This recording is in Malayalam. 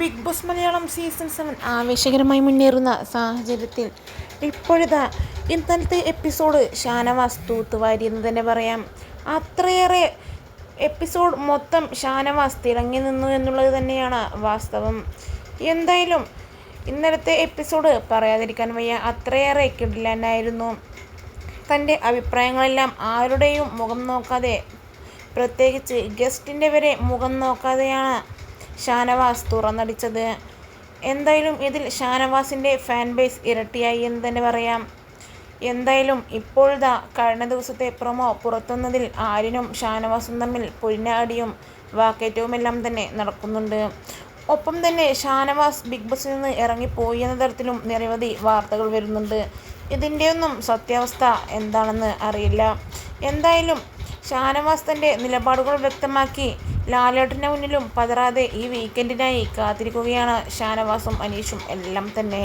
Bigg Boss Malayalam season seven ആവേശകരമായി മുന്നേറുന്ന സാഹചര്യത്തിൽ ഇപ്പോഴിതാ ഇന്നലത്തെ എപ്പിസോഡ് ഷാനവാസ് തൂത്തുവാരിയെന്ന് തന്നെ പറയാം. അത്രയേറെ എപ്പിസോഡ് മൊത്തം ഷാനവാസ് തിളങ്ങി നിന്നു എന്നുള്ളത് തന്നെയാണ് വാസ്തവം. എന്തായാലും ഇന്നലത്തെ എപ്പിസോഡ് പറയാതിരിക്കാൻ വയ്യ. അത്രയേറെ കിടിലാനായിരുന്നു. തന്റെ അഭിപ്രായങ്ങളെല്ലാം ആരുടെയും മുഖം നോക്കാതെ പ്രത്യേകിച്ച് ഗസ്റ്റിന്റെ വരെ മുഖം നോക്കാതെയാണ് ഷാനവാസ് തുറന്നടിച്ചത്. എന്തായാലും ഇതിൽ ഷാനവാസിന്റെ ഫാൻ ബേസ് ഇരട്ടിയായി എന്ന് തന്നെ പറയാം. എന്തായാലും ഇപ്പോഴത്തെ കഴിഞ്ഞ ദിവസത്തെ പ്രൊമോ പുറത്തുന്നതിൽ ആര്യനും ഷാനവാസും തമ്മിൽ പൊരിഞ്ഞാടിയും വാക്കേറ്റവുമെല്ലാം തന്നെ നടക്കുന്നുണ്ട്. ഒപ്പം തന്നെ ഷാനവാസ് ബിഗ് ബോസിൽ നിന്ന് ഇറങ്ങിപ്പോയി എന്ന തരത്തിലും നിരവധി വാർത്തകൾ വരുന്നുണ്ട്. ഇതിന്റെയൊന്നും സത്യാവസ്ഥ എന്താണെന്ന് അറിയില്ല. എന്തായാലും ഷാനവാസ് തന്റെ നിലപാടുകൾ വ്യക്തമാക്കി. ലാലേട്ടന്റെ മുന്നിലും പതറാതെ ഈ വീക്കെൻഡിനായി കാത്തിരിക്കുകയാണ് ഷാനവാസും അനീഷും എല്ലാം തന്നെ.